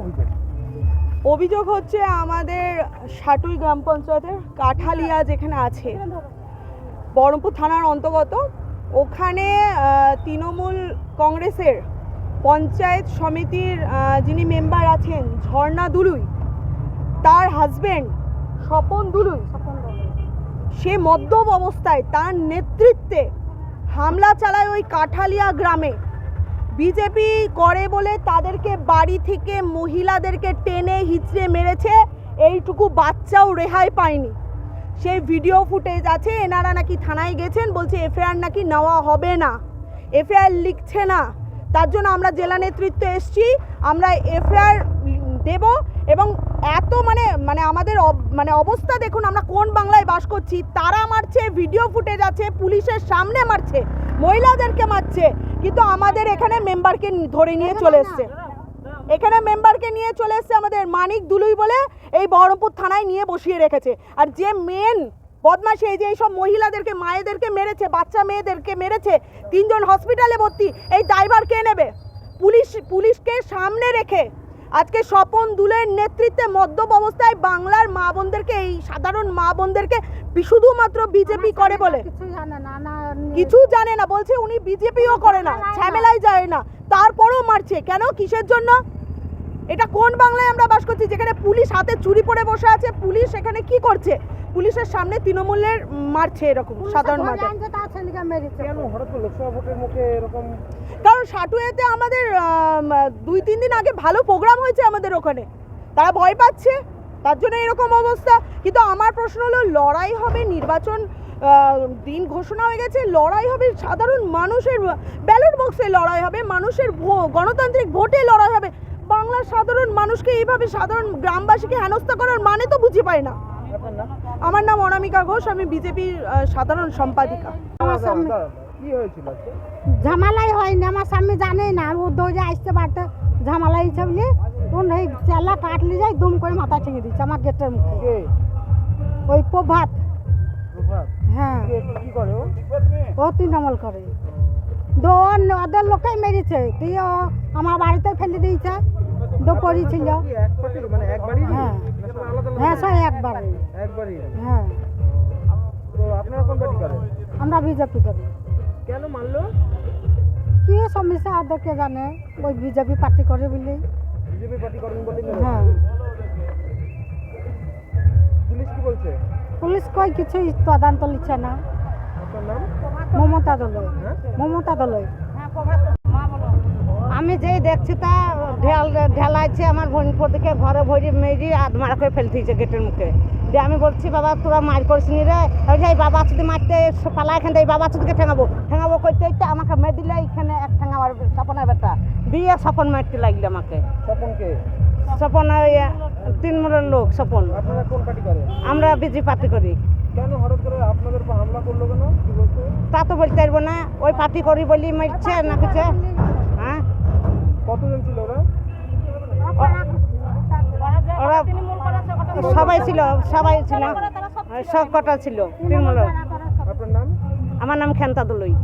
অভিযোগ অভিযোগ হচ্ছে আমাদের সাটুই গ্রাম পঞ্চায়েতের কাঠালিয়া যেখানে আছে, বহরমপুর থানার অন্তর্গত। ওখানে তৃণমূল কংগ্রেসের পঞ্চায়েত সমিতির যিনি মেম্বার আছেন, ঝর্ণা দুলুই, তার হাজবেন্ড স্বপন দুলুই, সে মদ্যপ অবস্থায় তার নেতৃত্বে হামলা চালায় ওই কাঠালিয়া গ্রামে। বিজেপি করে বলে তাদেরকে বাড়ি থেকে মহিলাদেরকে টেনে হিচড়ে মেরেছে, এইটুকু বাচ্চাও রেহাই পায়নি। সেই ভিডিও ফুটেজ আছে, এনারা নাকি থানায় গেছেন, বলছে এফআইআর নাকি নেওয়া হবে না। এফআইআর লিখছে না। তার জন্য আমরা জেলা নেতৃত্ব এসছি, আমরা এফআইআর দেব এবং এত মানে মানে আমাদের মানে অবস্থা দেখুন, আমরা কোন বাংলায় বাস করছি, তারা মারছে, ভিডিও ফুটেজ আছে, পুলিশের সামনে মারছে। মহিলাদেরকে মারছে কিন্তু আমাদের এখানে মেম্বারকে ধরে নিয়ে চলে এসছে। এখানে মেম্বারকে নিয়ে চলে এসছে আমাদের মানিক দুলুই বলে এই বহরমপুর থানায় নিয়ে বসিয়ে রেখেছে। আর যে মেন বদমাশি এই যে এইসব মহিলাদেরকে মায়েদেরকে মেরেছে বাচ্চা মেয়েদেরকে মেরেছে তিনজন হসপিটালে ভর্তি এই দায়ভার কে নেবে? পুলিশ পুলিশকে সামনে রেখে আজকে স্বপন দুলের নেতৃত্বে মদ্যপ অবস্থায় বাংলার মা বোনদেরকে এই সাধারণ মা বোনদেরকে শুধুমাত্র বিজেপি করে বলে। কিছু জানে না না কিছু জানে না বলছে উনি বিজেপিও করে না ঝামেলায় যায় না তারপরেও মারছে। কেন? কিসের জন্য? এটা কোন বাংলায় আমরা বাস করছি? যেখানে পুলিশ হাতে চুরি পরে বসে আছে পুলিশ এখানে কি করছে? পুলিশের সামনে তৃণমূলের মারছে এরকম সাধারণ কারণ সাটুয়েতে আমাদের আম, দুই তিন দিন আগে ভালো প্রোগ্রাম হয়েছে আমাদের ওখানে। তারা ভয় পাচ্ছে তার জন্য এরকম অবস্থা। কিন্তু আমার প্রশ্ন হলো লড়াই হবে নির্বাচন দিন ঘোষণা হয়ে গেছে লড়াই হবে সাধারণ মানুষের ব্যালট বক্সে লড়াই হবে মানুষের ভো- গণতান্ত্রিক ভোটে লড়াই হবে। বাংলার সাধারণ মানুষকে এইভাবে সাধারণ গ্রামবাসীকে হেনস্থা করার মানে তো বুঝি পায় না। আমার নাম অনামিকা ঘোষ আমি বিজেপির সাধারণ সম্পাদিকা। কি হয়েছিল? ঝামেলাই হয়নি আমার স্বামী জানেই না ও দৌড়ে আসতে পারতে ঝামেলা হয়েছে বলে কোন এই চেলা কাটলি যাই দুম করে মাথা ঠেঙে দিচ্ছে আমার গেটের মুখে। ওই প্রভাত। হ্যাঁ। ও? তৃণমূল করে। দো ওদের লোকেই মেরেছে তুই ও আমার বাড়িতে ফেলে দিয়েছে। দো পড়েছিল মানে হ্যাঁ। হ্যাঁ সব একবারে হ্যাঁ। আমরা বিজেপি করি। কেন মারলো? কি সমস্যা? কে জানে? ওই বিজেপি পার্টি করে বলেই বিজেপি পার্টি করেন বলে হ্যাঁ। পুলিশ কি বলছে? পুলিশ কই কিছু তদন্ত লিখছে না। আপনার নাম? মমতা দলয় হ্যাঁ? মমতা দলই। আমি যেই দেখছি তা ঢেল ঢেলাইছে আমার ভনিপুর দিকে ঘরে ভরি মেরি আধমারা করে ফেলতেছে গেটের মুখে। দিয়ে আমি বলছি বাবা তোরা মার করিস নি রে? এই বাবা যদি মারতে পালা এখান থেকে বাবা চুদিকে ঠেঙাবো। ঠেঙাবো করতে করতে আমাকে মেয়ে দিলে এইখানে এক ঠেঙা আমার স্বপনের বেটা। দিয়ে স্বপন মারতে লাগল আমাকে। স্বপনকে স্বপন তিন তৃণমূলের লোক স্বপন। আপনারা কোন পার্টি করেন আমরা বিজি পার্টি করি। কেন হঠাৎ করে আপনাদের উপর হামলা করল কেন? কি বলছে তা তো বলতে পারব না। ওই পার্টি করি বলি মারছে না কিছু। কতজন ছিল ওরা? ওরা সবাই ছিল সবাই ছিল। সব কটা ছিল। তৃণমূল আপনার নাম? আমার নাম খেন্তা দলই।